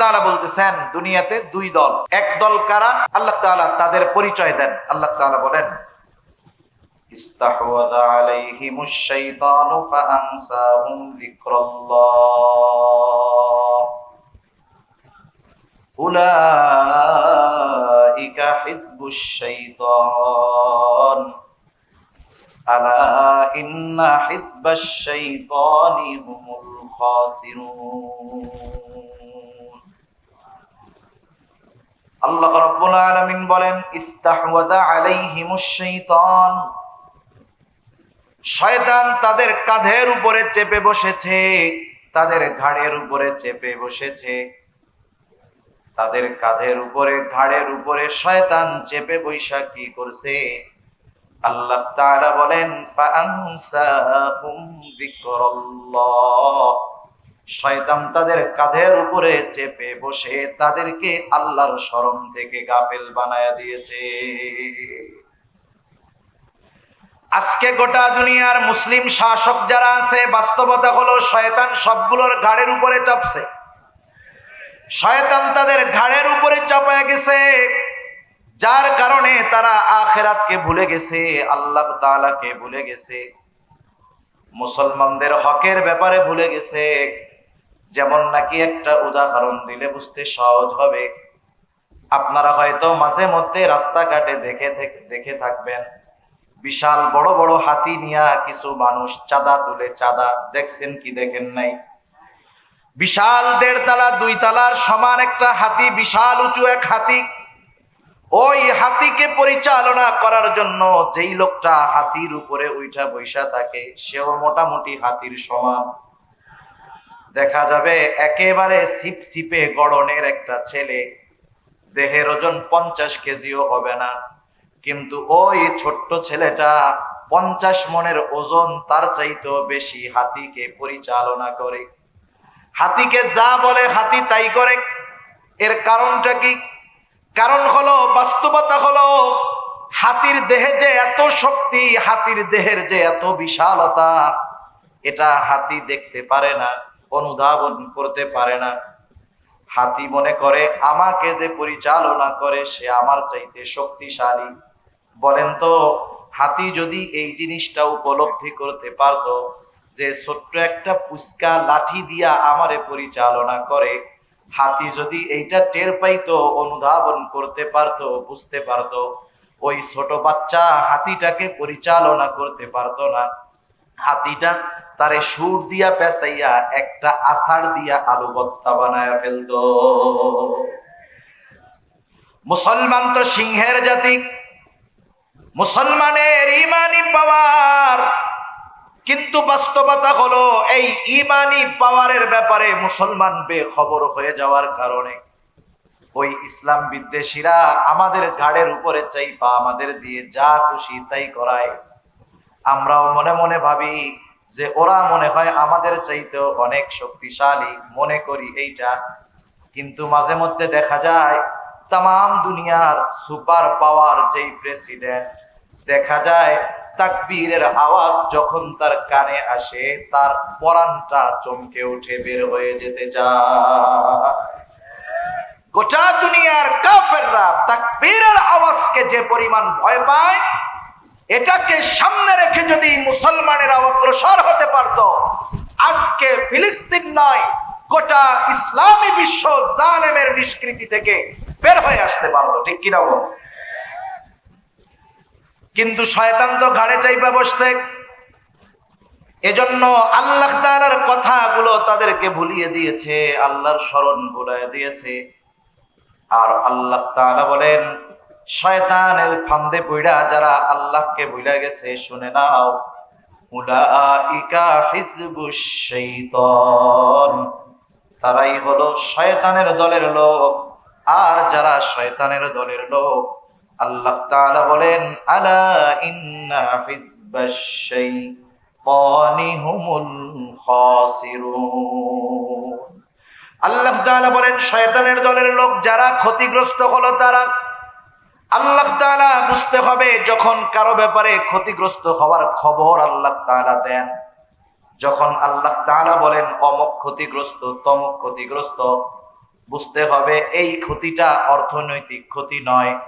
তাআলা বলতেছেন দুনিয়াতে দুই দল এক দল কারা আল্লাহ তাআলা তাদের পরিচয় দেন আল্লাহ তাআলা বলেন استحوذ عليهم الشيطان فأنساهم ذكر الله أولئك حزب الشيطان ألا إن حزب الشيطان هم الخاسرون আল্লাহ রাব্বুল আলামিন বলেন, ইস্তাহওয়াদা আলাইহিমুশ শাইতান। শয়তান তাদের কাঁধের উপরে চেপে বসেছে, তাদের ঘাড়ের উপরে চেপে বসেছে। তাদের কাঁধের উপরে, ঘাড়ের উপরে শয়তান চেপে বৈশা কি করছে। আল্লাহ তাআলা বলেন, ফাআনসাহুম যিকরাল্লাহ। শয়তান তাদের কাঁধের উপরে চেপে বসে তাদেরকে আল্লাহর স্মরণ থেকে গাফেল বানায় দিয়েছে। আজকে গোটা দুনিয়ার মুসলিম শাসক যারা আছে, বাস্তবতা হলো শয়তান সবগুলোর ঘাড়ের উপরে চাপছে। শয়তান তাদের ঘাড়ের উপরে চাপায় গেছে, যার কারণে তারা আখেরাতকে ভুলে গেছে, আল্লাহ তাআলাকে ভুলে গেছে, মুসলমানদের হকের ব্যাপারে ভুলে গেছে। যেমন নাকি একটা উদাহরণ দিলে বুঝতে সহজ হবে। আপনারা হয়তো মাঝে মধ্যে রাস্তাঘাটে দেখে দেখে থাকবেন। বিশাল বড় বড় হাতি নিয়া কিছু মানুষ চাঁদা তুলে চাঁদা, দেখছেন কি দেখেন নাই? বিশাল দেড় তালা দুই তালার সমান একটা হাতি, বিশাল উঁচু এক হাতি। ওই হাতিকে পরিচালনা করার জন্য যেই লোকটা হাতির উপরে উইঠা বৈশা থাকে, সেও মোটামুটি হাতির সমান। দেখা যাবে একেবারে সিপ সিপে গড়নের একটা ছেলে। দেহের ওজন পঞ্চাশ কেজিও হবে না। কিন্তু ওই ছোট্ট ছেলেটা পঞ্চাশ মনের ওজন তার চাইতেও বেশি হাতিকে পরিচালনা করে। হাতিকে যা বলে হাতি তাই করে। এর কারণটা কি? কারণ হলো, বাস্তবতা হলো, হাতির দেহে যে এত শক্তি, হাতির দেহের যে এত বিশালতা, এটা হাতি দেখতে পারে না। অনুধাবন করতে পারে না। হাতি মনে করে, আমাকে যে পরিচালনা করে, সে আমার চাইতে শক্তিশালী। বলেন তো, হাতি যদি এই জিনিসটা উপলব্ধি করতে পারতো যে ছোট্ট একটা পুস্কা লাঠি দিয়া আমারে পরিচালনা করে, হাতি যদি এইটা টের পাইতো, অনুধাবন করতে পারতো, বুঝতে পারতো, ওই ছোট বাচ্চা হাতিটাকে পরিচালনা করতে পারতো না। হাতিটা তারে সুর দিয়া পেঁচাইয়া একটা আষাঢ় দিয়া আলু ভর্তা বানায় ফেলতো। মুসলমান তো সিংহের জাতি, মুসলমানের ইমানি পাওয়ার, কিন্তু বাস্তবতা হলো এই ইমানি পাওয়ারের ব্যাপারে মুসলমান বেখবর হয়ে যাওয়ার কারণে ওই ইসলাম বিদ্বেষীরা আমাদের ঘাড়ের উপরে চাইপা আমাদের দিয়ে যা খুশি তাই করায়। আমরাও মনে মনে ভাবি যে ওরা মনে হয় আমাদের চাইতেও অনেক শক্তিশালী মনে করি এইটা। কিন্তু মাঝে মধ্যে দেখা যায় তাম দুনিয়ার সুপার পাওয়ার যেই প্রেসিডেন্ট, দেখা যায় তাকবীরের আওয়াজ যখন তার কানে আসে, তার পরানটা চমকে উঠে বের হয়ে যেতে যায়। গোটা দুনিয়ার কাফেররা তাকবীরের আওয়াজকে যে পরিমাণ ভয় পায় এটাকে সামনে রেখে যদি মুসলমানেরা অগ্রসর হতে পারত, আজকে ফিলিস্তিন নয়, গোটা ইসলামী বিশ্ব জালেমের নিষ্কৃতি থেকে বের হয়ে আসতে পারতো, ঠিক কিনা বল? কিন্তু শয়তান তো ঘাড়ে চাইপা বসছে। এজন্য আল্লাহ তাআলার কথাগুলো তাদেরকে ভুলিয়ে দিয়েছে, আল্লাহর স্মরণ ভুলিয়ে দিয়েছে। আর আল্লাহ তাআলা বলেন শয়তানের ফান্দে পইড়া যারা আল্লাহকে ভুলে গেছে, শুনে নাও। তারাই হলো শয়তানের দলের লোক। আর যারা শয়তানের দলের লোক, আল্লাহ বলেন, আলা আল্লাহ বলেন, শয়তানের দলের লোক যারা ক্ষতিগ্রস্ত হলো তারা আল্লাহ তাআলা বুঝতে হবে যখন কারও ব্যাপারে ক্ষতিগ্রস্ত হওয়ার খবর আল্লাহ তাআলা দেন। যখন আল্লাহ তাআলা বলেন, অমক ক্ষতিগ্রস্ত, তমক ক্ষতিগ্রস্ত, বুঝতে হবে এই ক্ষতিটা অর্থনৈতিক ক্ষতি নয়।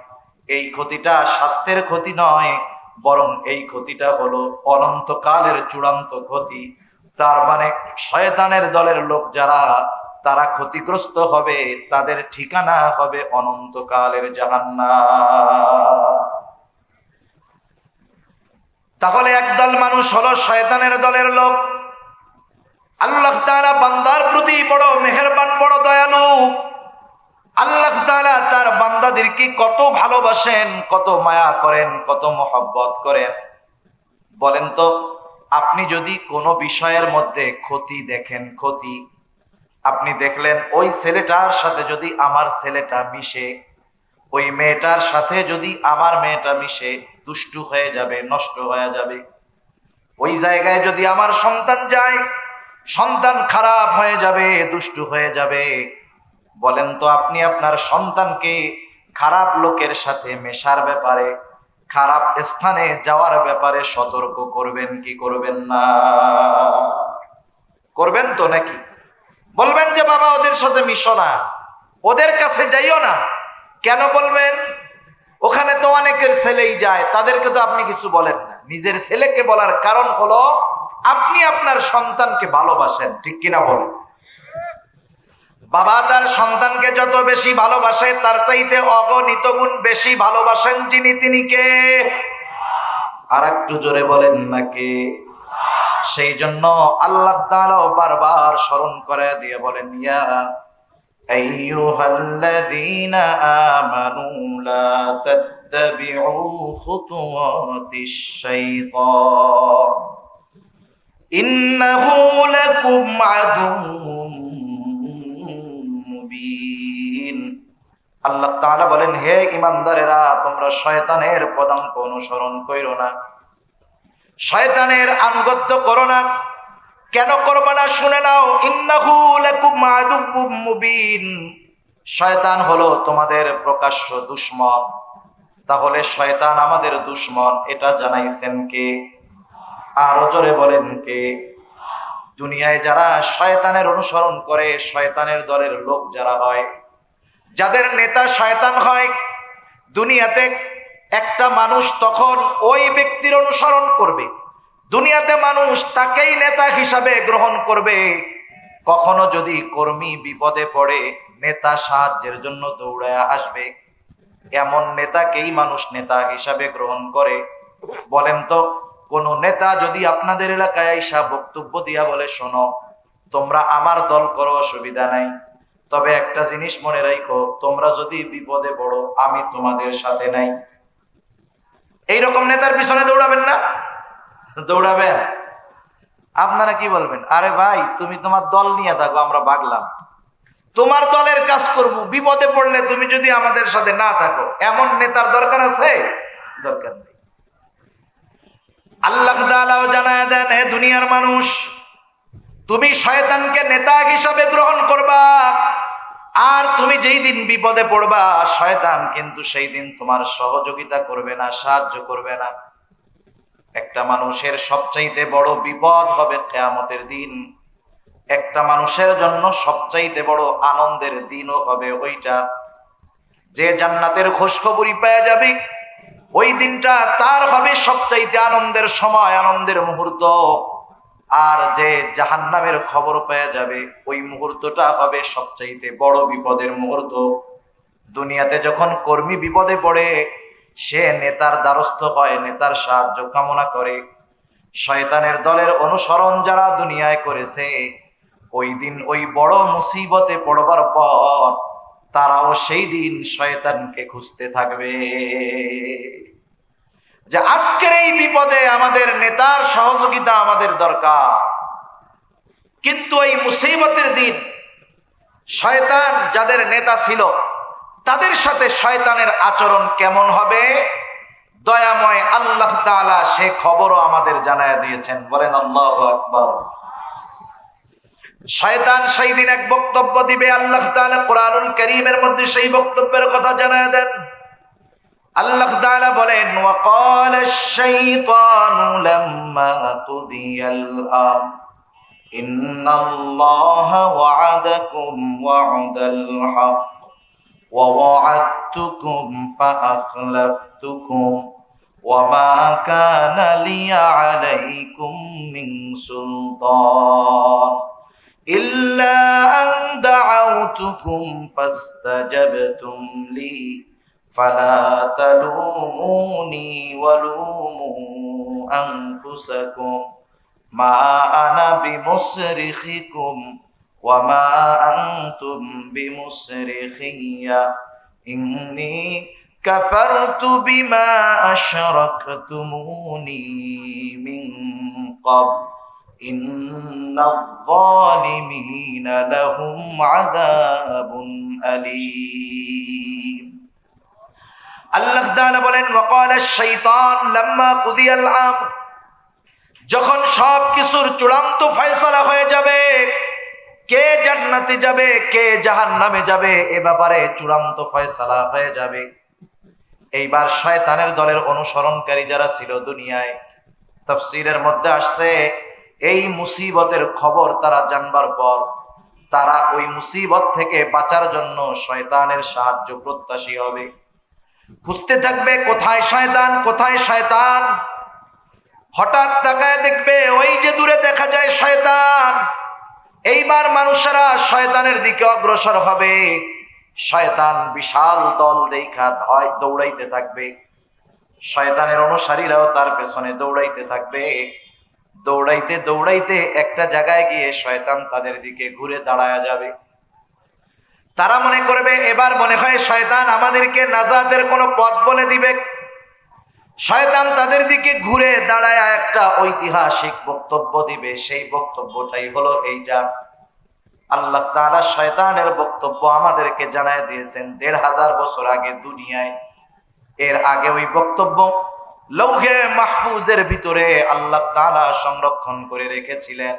এই ক্ষতিটা স্বাস্থ্যের ক্ষতি নয়, বরং এই ক্ষতিটা হলো অনন্তকালের চূড়ান্ত ক্ষতি। তার মানে শয়তানের দলের লোক যারা তারা ক্ষতিগ্রস্ত হবে, তাদের ঠিকানা হবে অনন্তকালের জাহান্না তাহলে একদল মানুষ হলো শয়তানের দলের লোক। আল্লাহ তাআলা বান্দার প্রতি বড় মেহেরবান, বড় দয়ালু। আল্লাহ তাআলা তার বান্দাদেরকে কত ভালোবাসেন, কত মায়া করেন, কত মহব্বত করেন। বলেন তো, আপনি যদি কোনো বিষয়ের মধ্যে ক্ষতি দেখেন, ক্ষতি আপনি দেখলেন ওই ছেলেটার সাথে যদি আমার ছেলেটা মিশে, ওই মেয়েটার সাথে যদি আমার মেয়েটা মিশে, দুষ্টু হয়ে যাবে, নষ্ট হয়ে যাবে। ওই জায়গায় যদি আমার সন্তান যায়, সন্তান খারাপ হয়ে যাবে, দুষ্টু হয়ে যাবে। বলেন তো আপনি আপনার সন্তানকে খারাপ লোকের সাথে মেশার ব্যাপারে, খারাপ স্থানে যাওয়ার ব্যাপারে সতর্ক করবেন কি করবেন না? করবেন তো নাকি? বলবেন যে বাবা, ওদের সাথে মিশো না। ওদের কাছে যাইও না। কেন বলবেন? ওখানে তো অনেকের ছেলেই যায়, তাদেরকে তো আপনি কিছু বলেন না। নিজের ছেলেকে বলার কারণ হলো, আপনি আপনার সন্তানকে ভালোবাসেন, ঠিক কিনা বলেন? বাবা তার সন্তানকে যত বেশি ভালোবাসে, তার চাইতে অগণিত গুণ বেশি ভালোবাসেন যিনি, তিনি কে? আর একটু জোরে বলেন নাকি সেই জন্য আল্লাহ তাআলাও বারবার স্মরণ করে দিয়ে বলেন, ইয়া আল্লাহ তাআলা বলেন, হে ইমানদারেরা তোমরা শয়তানের পদাঙ্ক অনুসরণ কইরো না। শয়তানের আনুগত্য করো না। কেন করবে না শুনে নাও। ইন্নাহু মুবিন। শয়তান হলো তোমাদের প্রকাশ্য দুশ্মন। তাহলে শয়তান আমাদের দুশ্মন, এটা জানাইছেন কে? আরও জোরে বলেন কে? দুনিয়ায় যারা শয়তানের অনুসরণ করে, শয়তানের দলের লোক যারা হয়, যাদের নেতা শয়তান হয়, দুনিয়াতে একটা মানুষ তখন ওই ব্যক্তির অনুসরণ করবে। দুনিয়াতে মানুষ তাকেই নেতা হিসাবে গ্রহণ করবে। কখনো যদি কর্মী বিপদে পড়ে, নেতা সাহায্যের জন্য দৌড়ায় আসবে। এমন নেতাকেই মানুষ নেতা হিসাবে গ্রহণ করে। বলেন তো, কোন নেতা যদি আপনাদের এলাকায় আইসা বক্তব্য দিয়া বলে, শোনো, তোমরা আমার দল করো, অসুবিধা নাই। তবে একটা জিনিস মনে রাখো তোমরা যদি বিপদে পড়ো, আমি তোমাদের সাথে নাই। এইরকম নেতার পিছনে দৌড়াবেন না? দৌড়াবেন। আপনারা কি বলবেন? আরে ভাই, তুমি তোমার দল নিয়ে থাকো, আমরা ভাগলাম তোমার দলের কাজ করব, বিপদে পড়লে তুমি যদি আমাদের সাথে না থাকো, এমন নেতার দরকার আছে? দরকার নেই। আল্লাহ তাআলাও জানায় দেন, হে দুনিয়ার মানুষ, তুমি শয়তানকে নেতা হিসাবে গ্রহণ করবা। আর তুমি যেই দিন বিপদে পড়বা, শয়তান কিন্তু সেই দিন তোমার সহযোগিতা করবে না, সাহায্য করবে না। একটা মানুষের সবচাইতে বড় বিপদ হবে কেয়ামতের দিন। একটা মানুষের জন্য সবচাইতে বড় আনন্দের দিনও হবে ওইটা। যে জান্নাতের খোঁজখবরই পেয়ে যাবে, ওই দিনটা তার হবে সবচাইতে আনন্দের সময়, আনন্দের মুহূর্ত। আর যে জাহান্নামের খবর পেয়ে যাবে, ওই মুহূর্তটা হবে সবচাইতে বড় বিপদের মুহূর্ত। দুনিয়াতে যখন কর্মী বিপদে পড়ে, সে নেতার দ্বারস্থ হয়, নেতার সাহায্য কামনা করে। শয়তানের দলের অনুসরণ যারা দুনিয়ায় করেছে, ওই দিন ওই বড় মুসিবতে পড়বার পর তারাও সেই দিন শয়তানকে খুঁজতে থাকবে। যে আজকের এই বিপদে আমাদের নেতার সহযোগিতা আমাদের দরকার। কিন্তু এই মুসিবতের দিন শয়তান যাদের নেতা ছিল, তাদের সাথে শয়তানের আচরণ কেমন হবে? দয়াময় আল্লাহ তাআলা সে খবরও আমাদের জানায় দিয়েছেন। বলেন, আল্লাহ আকবর। শয়তান সেই দিন এক বক্তব্য দিবে, আল্লাহ তালা কোরআনুল করিমের মধ্যে সেই বক্তব্যের কথা জানায় দেন। আল্লাহ তাআলা বলেন ওয়াকাল আশ-শাইতানু লাম্মা কুদিয়াল আম إن الله وعدكم وعد الحق ووعدتكم فأخلفتكم وما كان لي عليكم من سلطان إلا أن دعوتكم فاستجبتم لي فلا تلوموني ولوموا أنفسكم ما أنا بمصرخكم وما أنتم بمصرخي إني كفرت بما أشركتموني من قبل إن الظالمين لهم عذاب أليم আল্লাহ বলেন, ওয়াকাল শাইতান কুদিয়াল আম যখন সব কিছুর চূড়ান্ত ফয়সালা হয়ে যাবে, কে জান্নাতে যাবে, কে জাহান্নামে যাবে, এ ব্যাপারে চূড়ান্ত ফয়সালা হয়ে যাবে। এইবার শয়তানের দলের অনুসরণকারী যারা ছিল দুনিয়ায়, তাফসীরের মধ্যে আসছে, এই মুসিবতের খবর তারা জানবার পর, তারা ওই মুসিবত থেকে বাঁচার জন্য শয়তানের সাহায্য প্রত্যাশী হবে। খুঁজতে থাকবে, কোথায় শয়তান কোথায় শয়তান? হঠাৎ তাকায় দেখবে, ওই যে দূরে দেখা যায় শয়তান। এইবার মানুষেরা শয়তানের দিকে অগ্রসর হবে। শয়তান বিশাল দল দেখা হয় দৌড়াইতে থাকবে। শয়তানের অনুসারীরাও তার পেছনে দৌড়াইতে থাকবে। দৌড়াইতে দৌড়াইতে একটা জায়গায় গিয়ে শয়তান তাদের দিকে ঘুরে দাঁড়ায় যাবে। তারা মনে করবে, এবার মনে হয় শয়তান আমাদেরকে নাজাতের কোনো পথ বলে দিবে। শয়তান তাদের দিকে ঘুরে দাঁড়ায় একটা ঐতিহাসিক বক্তব্য দিবে। সেই বক্তব্যটাই হলো এইটা। আল্লাহ তাআলা শয়তানের বক্তব্য আমাদেরকে জানায় দিয়েছেন দেড় হাজার বছর আগে দুনিয়ায়। এর আগে ওই বক্তব্য লৌহে মাহফুজের ভিতরে আল্লাহ তাআলা সংরক্ষণ করে রেখেছিলেন।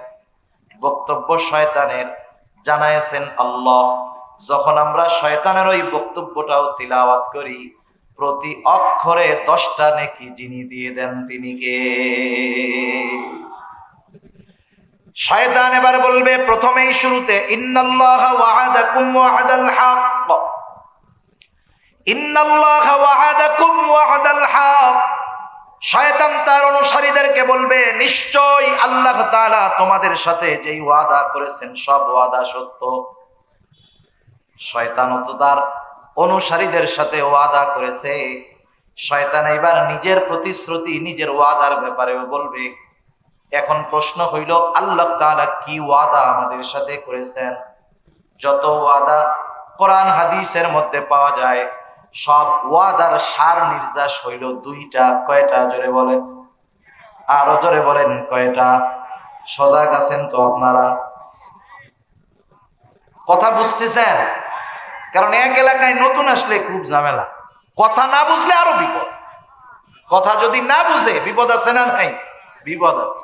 বক্তব্য শয়তানের জানাইছেন আল্লাহ। যখন আমরা শয়তানের ওই বক্তব্যটাও তিলাওয়াত করি, প্রতি অক্ষরে দশটা নেকি যিনি দিয়ে দেন তিনি কে? শয়তান এবার বলবে, প্রথমেই শুরুতে, ইন্নাল্লাহ ইন্নাল্লাহ শয়তান তার অনুসারীদেরকে বলবে নিশ্চয় আল্লাহ তাআলা তোমাদের সাথে যেই ওয়াদা করেছেন, সব ওয়াদা সত্য। শয়তানও তো তার অনুসারীদের সাথে ওয়াদা করেছে। শয়তান এবার নিজের প্রতিশ্রুতি, নিজের ওয়াদার ব্যাপারেও বলবে। এখন প্রশ্ন হইল, আল্লাহ তাআলা কি ওয়াদা আমাদের সাথে করেছেন? যত ওয়াদা কোরআন হাদিসের মধ্যে পাওয়া যায়, সব ওয়াদার সার নির্যাস হইল দুইটা, কয়টা? জোরে বলেন। আরও জোরে বলেন, কয়টা? সজাগ আছেন তো আপনারা? কথা বুঝতেছেন? কারণ এক এলাকায় নতুন আসলে খুব ঝামেলা। কথা না বুঝলে আরও বিপদ। কথা যদি না বুঝে, বিপদ আছে না নাই? বিপদ আছে।